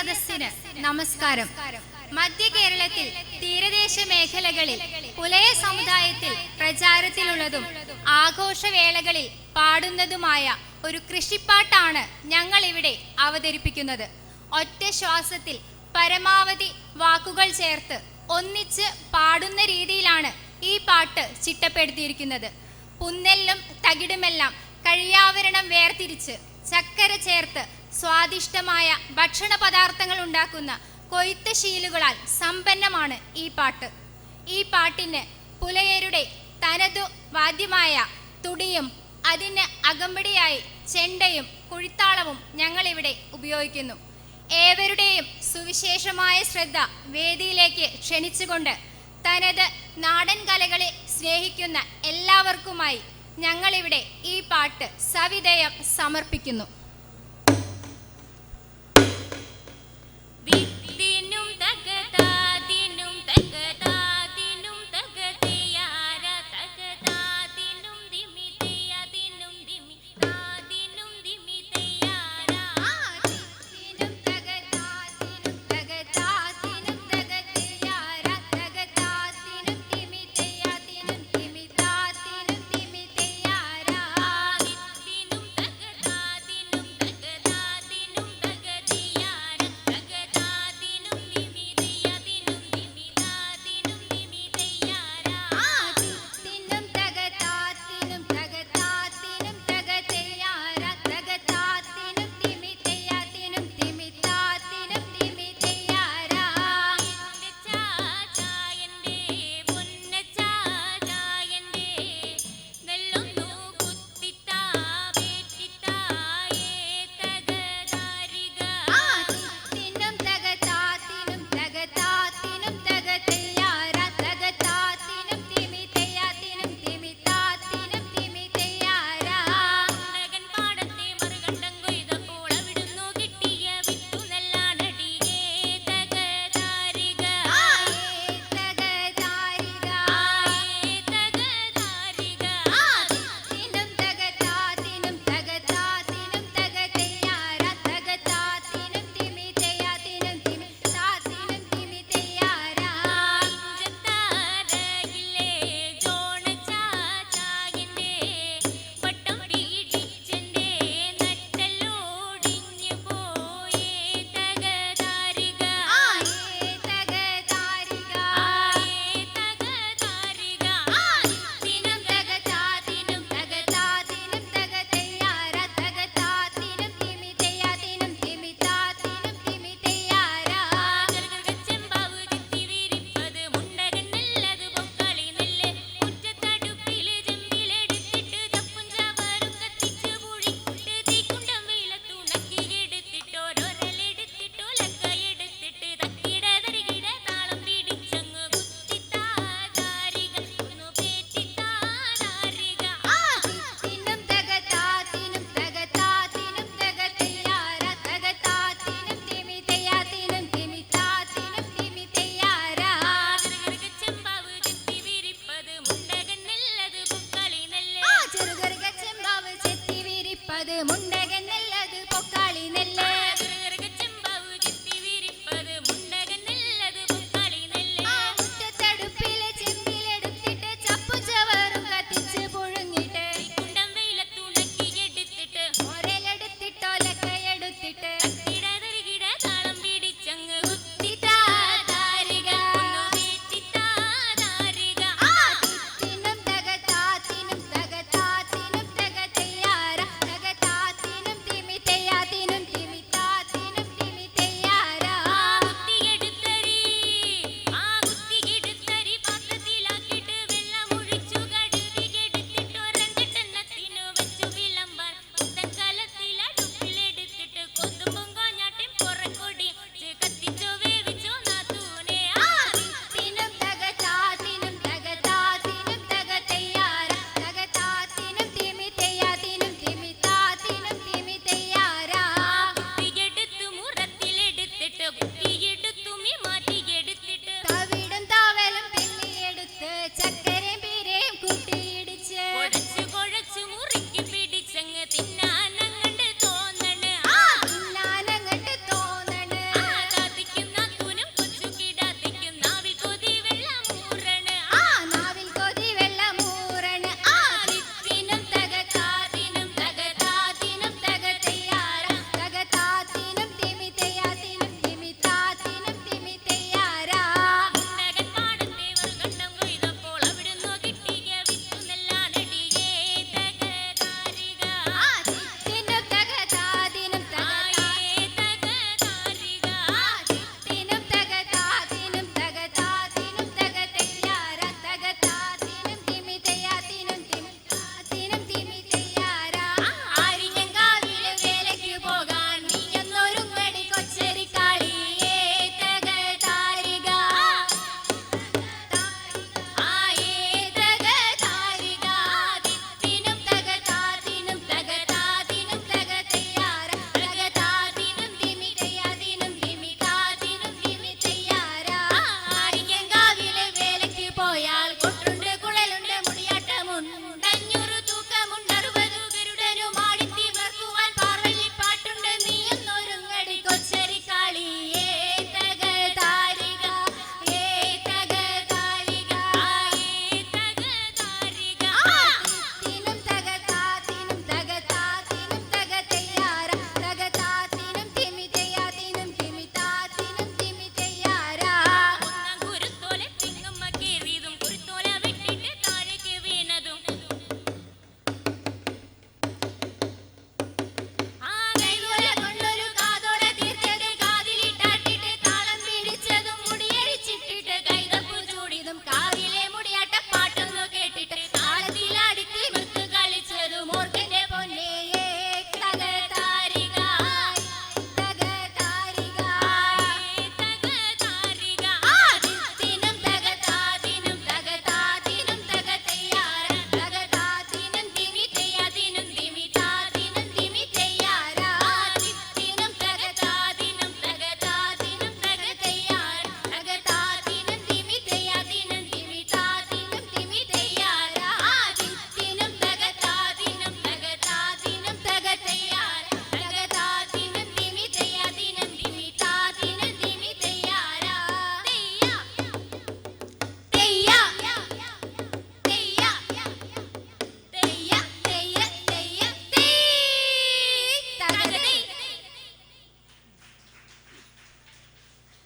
സദസ്സിന് നമസ്കാരം. മധ്യ കേരളത്തിൽ തീരദേശ മേഖലകളിൽ പുലയ സമുദായത്തിൽ പ്രചാരത്തിലുള്ളതും ആഘോഷവേളകളിൽ പാടുന്നതുമായ ഒരു കൃഷിപ്പാട്ടാണ് ഞങ്ങൾ ഇവിടെ അവതരിപ്പിക്കുന്നത്. ഒറ്റ ശ്വാസത്തിൽ പരമാവധി വാക്കുകൾ ചേർത്ത് ഒന്നിച്ച് പാടുന്ന രീതിയിലാണ് ഈ പാട്ട് ചിട്ടപ്പെടുത്തിയിരിക്കുന്നത്. പുന്നെല്ലും തകിടുമെല്ലാം കഴിയാവരണം വേർതിരിച്ച് ചക്കര ചേർത്ത് സ്വാദിഷ്ടമായ ഭക്ഷണ പദാർത്ഥങ്ങൾ ഉണ്ടാക്കുന്ന കൊയ്ത്ത് ശീലുകളാൽ സമ്പന്നമാണ് ഈ പാട്ട്. ഈ പാട്ടിന് പുലയരുടെ തനതു വാദ്യമായ തുടിയും അതിന് അകമ്പടിയായി ചെണ്ടയും കുഴിത്താളവും ഞങ്ങളിവിടെ ഉപയോഗിക്കുന്നു. ഏവരുടെയും സുവിശേഷമായ ശ്രദ്ധ വേദിയിലേക്ക് ക്ഷണിച്ചുകൊണ്ട് തനത് നാടൻ കലകളെ സ്നേഹിക്കുന്ന എല്ലാവർക്കുമായി ഞങ്ങളിവിടെ ഈ പാട്ട് സവിധേയം സമർപ്പിക്കുന്നു. മുണ്ടകനല്ല ಊಟೇ